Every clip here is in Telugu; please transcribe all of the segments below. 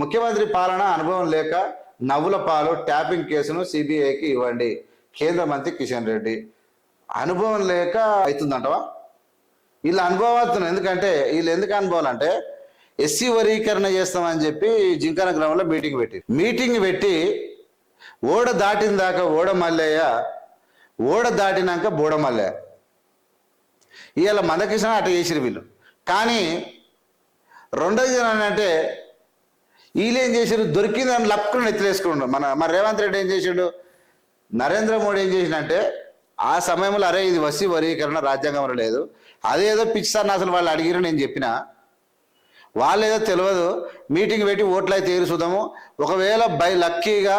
ముఖ్యమంత్రి పాలన అనుభవం లేక నవ్వుల పాలు ట్యాపింగ్ కేసును సిబిఐకి ఇవ్వండి. కేంద్ర మంత్రి కిషన్ రెడ్డి. అనుభవం లేక అవుతుందంటవా? వీళ్ళు అనుభవం ఎందుకంటే వీళ్ళు ఎందుకు అనుభవాలు అంటే ఎస్సీ వర్గీకరణ చేస్తామని చెప్పి జింకన గ్రామంలో మీటింగ్ పెట్టి మీటింగ్ పెట్టి ఓడ దాటిన దాకా ఓడ మల్లయ్య ఓడ దాటినాక బోడ మల్లయ్య. ఇవాళ మందకృష్ణ అటు చేసిరు వీళ్ళు. కానీ రెండోది అంటే వీళ్ళు ఏం చేశారు దొరికిందని లక్కును ఎత్తిలేసుకుండు మన మన రేవంత్ రెడ్డి ఏం చేసిండు నరేంద్ర మోడీ ఏం చేసిండంటే ఆ సమయంలో అరే ఇది వసి వర్గీకరణ రాజ్యాంగంలో లేదు. అదేదో పిచ్చిసారిని అసలు వాళ్ళు అడిగిరు నేను చెప్పిన. వాళ్ళు ఏదో తెలియదు మీటింగ్ పెట్టి ఓట్లు అయితే చూద్దాము ఒకవేళ బై లక్కీగా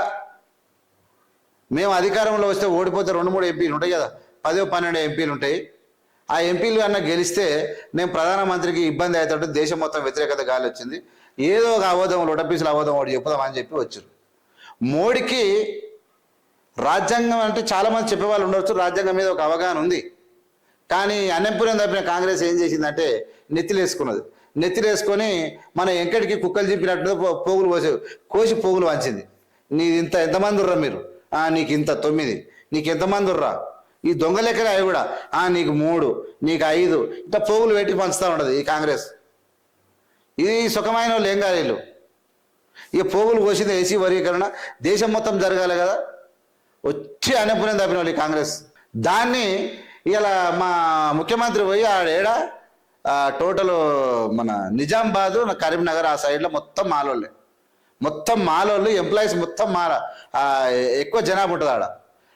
మేము అధికారంలో వస్తే ఓడిపోతే రెండు మూడు ఎంపీలు ఉంటాయి కదా. పదో పన్నెండు ఎంపీలు ఉంటాయి. ఆ ఎంపీలు అన్న గెలిస్తే నేను ప్రధానమంత్రికి ఇబ్బంది అవుతాడు దేశం మొత్తం వ్యతిరేకత గాలి వచ్చింది ఏదో ఒక అబోధం లొటపీసులు అబోధం ఒకటి చెప్పుదామని చెప్పి వచ్చారు. మోడీకి రాజ్యాంగం అంటే చాలామంది చెప్పేవాళ్ళు ఉండొచ్చు రాజ్యాంగం మీద ఒక అవగాహన ఉంది. కానీ అన్నెంపురం తప్పిన కాంగ్రెస్ ఏం చేసిందంటే నెత్తిలేసుకున్నది. నెత్తిలేసుకొని మన ఎంకటికి కుక్కలు చెప్పినట్టు పో- పోగులు కోసి కోసి పోగులు వంచింది. నీ ఇంత ఎంతమంది ఉర్రా మీరు? నీకు ఇంత తొమ్మిది నీకు ఎంతమంది ఉర్రా? ఈ దొంగలెక్కలే అవి కూడా. నీకు మూడు నీకు ఐదు ఇంత పోగులు పెట్టి పంచుతూ ఉండదు ఈ కాంగ్రెస్. ఇది సుఖమైన వాళ్ళు ఏం కాదు ఇక పోగులు కోసింది ఏసీ వర్గీకరణ. దేశం మొత్తం జరగాలి కదా. వచ్చి అనుపుణ్యం తప్పిన వాళ్ళు కాంగ్రెస్. దాన్ని ఇలా మా ముఖ్యమంత్రి పోయి ఆడేడ టోటల్ మన నిజామాబాదు కరీంనగర్ ఆ సైడ్లో మొత్తం మాలోళ్ళే. మొత్తం మాలోళ్ళు ఎంప్లాయీస్ మొత్తం మాల. ఎక్కువ జనాభా ఉంటుంది ఆడ.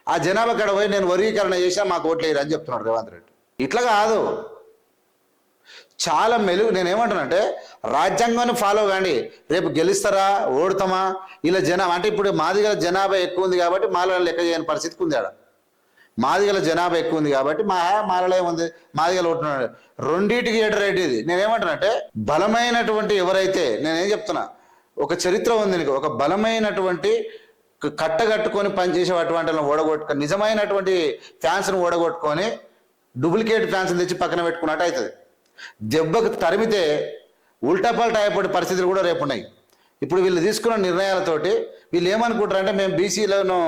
ఆ జనాభా కాడ పోయి నేను వర్గీకరణ చేసినా మాకు ఓట్లు వేయరు అని చెప్తున్నాడు రేవంత్ రెడ్డి. ఇట్లా కాదు. చాలా మెలుగు నేను ఏమంటానంటే రాజ్యాంగాన్ని ఫాలో కాండి. రేపు గెలుస్తారా? ఓడతామా? ఇలా జనాభా అంటే ఇప్పుడు మాదిగల జనాభా ఎక్కువ ఉంది కాబట్టి మాలలు లెక్క చేయని పరిస్థితికి ఉంది ఆడ. మాదిగల జనాభా ఎక్కువ ఉంది కాబట్టి మా మాలలో ఏముంది మాదిగలు ఓటున్నాడు రెండింటికి ఏడు రేట్ ఇది? నేనేమంటానంటే బలమైనటువంటి ఎవరైతే నేనేం చెప్తున్నా ఒక చరిత్ర ఉంది నీకు ఒక బలమైనటువంటి కట్టగట్టుకొని పనిచేసే అటువంటి వాళ్ళని నిజమైనటువంటి ఫ్యాన్స్ను ఓడగొట్టుకొని డూప్లికేట్ ఫ్యాన్స్ తెచ్చి పక్కన పెట్టుకున్నట్టు అవుతుంది. దెబ్బకు తరిమితే ఉల్టా అయిపోయిన అయిపోయే పరిస్థితులు కూడా రేపు ఉన్నాయి. ఇప్పుడు వీళ్ళు తీసుకున్న నిర్ణయాలతోటి వీళ్ళు ఏమనుకుంటారంటే మేము బీసీలను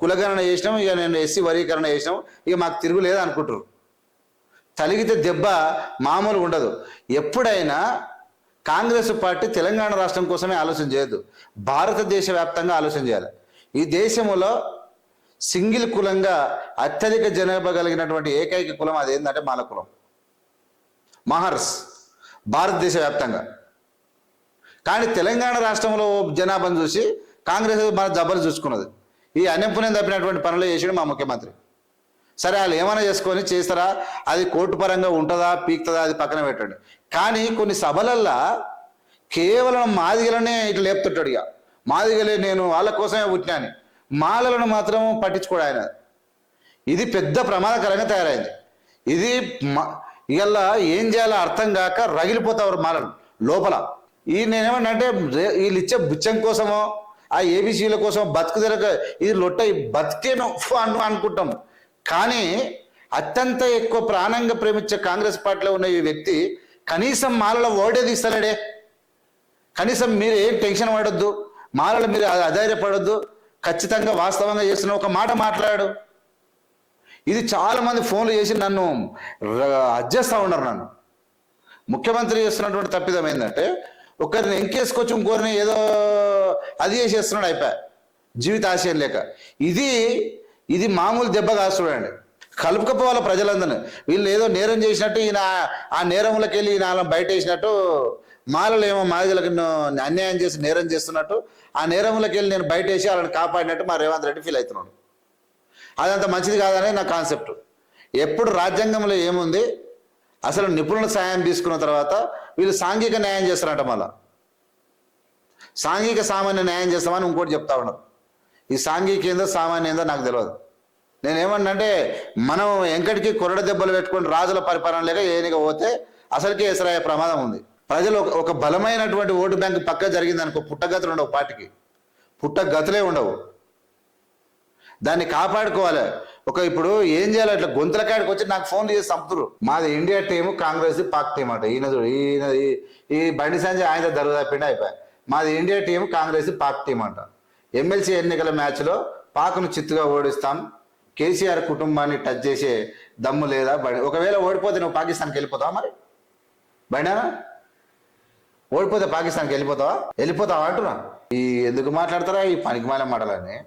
కులగణన చేసినాం ఇక నేను ఎస్సీ వర్గీకరణ చేసినాం ఇక మాకు తిరుగులేదు అనుకుంటారు. తలిగితే దెబ్బ మామూలు ఉండదు. ఎప్పుడైనా కాంగ్రెస్ పార్టీ తెలంగాణ రాష్ట్రం కోసమే ఆలోచన చేయదు భారతదేశ వ్యాప్తంగా ఆలోచన చేయాలి. ఈ దేశంలో సింగిల్ కులంగా అత్యధిక జనాభా కలిగినటువంటి ఏకైక కులం అదేంటంటే మాల కులం. మహర్స్ భారతదేశ వ్యాప్తంగా కానీ తెలంగాణ రాష్ట్రంలో జనాభాను చూసి కాంగ్రెస్ మన జబ్బలు చూసుకున్నది. ఈ అన్యపుణ్యం తప్పినటువంటి పనులు చేసాడు మా ముఖ్యమంత్రి. సరే వాళ్ళు ఏమైనా చేసుకొని చేస్తారా? అది కోర్టు పరంగా ఉంటుందా పీక్తుందా అది పక్కన పెట్టండి. కానీ కొన్ని సభలల్లో కేవలం మాదిగలనే ఇట్లా లేపుతుంటాడు ఇక. మాదిగలే నేను వాళ్ళ కోసమే పుట్టినాను. మాలలను మాత్రం పట్టించుకోడు ఆయన. ఇది పెద్ద ప్రమాదకరంగా తయారైంది. ఇది ఇలా ఏం చేయాలో అర్థం కాక రగిలిపోతారు మాలలు లోపల. ఈ నేనేమన్నా అంటే వీళ్ళు ఇచ్చే బుచ్చం కోసమో ఆ ఏబిసిల కోసం బతుకు తిరగ ఇది లొట్ట బతికేను అను అనుకుంటాం. కానీ అత్యంత ఎక్కువ ప్రాణంగా ప్రేమించే కాంగ్రెస్ పార్టీలో ఉన్న ఈ వ్యక్తి కనీసం మాలలో ఓడేది తీస్తాడే కనీసం మీరు ఏం టెన్షన్ పడొద్దు మాలలో మీరు అ- అధైర్యపడొద్దు ఖచ్చితంగా వాస్తవంగా చేస్తున్న ఒక మాట మాట్లాడు. ఇది చాలా మంది ఫోన్లు చేసి నన్ను అడ్జస్ట్ ఉన్నారు నన్ను. ముఖ్యమంత్రి చేస్తున్నటువంటి తప్పిదం ఏంటంటే ఒకరిని ఎంకేసుకొచ్చి ఇంకోరిని ఏదో అది చేసేస్తున్నాడు అయిపోయా జీవిత ఆశయం లేక. ఇది ఇది మామూలు దెబ్బ కాదు చూడండి. కలుపుకపోవాలి ప్రజలందరినీ. వీళ్ళు ఏదో నేరం చేసినట్టు ఈయన ఆ నేరంలోకి వెళ్ళి ఈయన వాళ్ళని బయట వేసినట్టు మాలలు ఏమో మాదిగలకు అన్యాయం చేసి నేరం చేస్తున్నట్టు ఆ నేరంలోకి వెళ్ళి నేను బయట వేసి వాళ్ళని కాపాడినట్టు మా రేవంత్ రెడ్డి ఫీల్ అవుతున్నాడు. అదంత మంచిది కాదనే నా కాన్సెప్ట్. ఎప్పుడు రాజ్యాంగంలో ఏముంది? అసలు నిపుణుల సాయం తీసుకున్న తర్వాత వీళ్ళు సాంఘిక న్యాయం చేస్తారంట మళ్ళా. సాంఘిక సామాన్య న్యాయం చేస్తామని ఇంకోటి చెప్తా ఉన్నారు. ఈ సాంఘిక ఏందో సామాన్య ఏందో నాకు తెలియదు నేనేమన్నంటే మనం ఎంకటికి కొరడ దెబ్బలు పెట్టుకొని రాజుల పరిపాలన లేక ఏనిక పోతే అసలుకే ఎసరాయే ప్రమాదం ఉంది. ప్రజలు ఒక- బలమైనటువంటి ఓటు బ్యాంక్ పక్క జరిగిందనుకో పుట్టగతులు ఉండవు పార్టీకి. పుట్టగతులే ఉండవు. దాన్ని కాపాడుకోవాలి. ఒక ఇప్పుడు ఏం చేయాలి? అట్లా గొంతుల కాడికి వచ్చి నాకు ఫోన్ చేసి చంపుతురు మాది India team Congress Pak team అంట. ఈయన ఈయన ఈ- బండి సంజయ్ ఆయన దరువు తప్పిండి అయిపోయా. మాది India team Congress Pak team అంట. ఎమ్మెల్సీ ఎన్నికల మ్యాచ్లో పాక్ను చిత్తుగా ఓడిస్తాం. కేసీఆర్ కుటుంబాన్ని టచ్ చేసే దమ్ము లేదా? బడి ఒకవేళ ఓడిపోతే నువ్వు పాకిస్తాన్కి వెళ్ళిపోతావా మరి? బయనా ఓడిపోతే పాకిస్తాన్కి వెళ్ళిపోతావా? వెళ్ళిపోతావా అంటున్నా. ఈ ఎందుకు మాట్లాడతారా? ఈ పనికి మాల మాటలని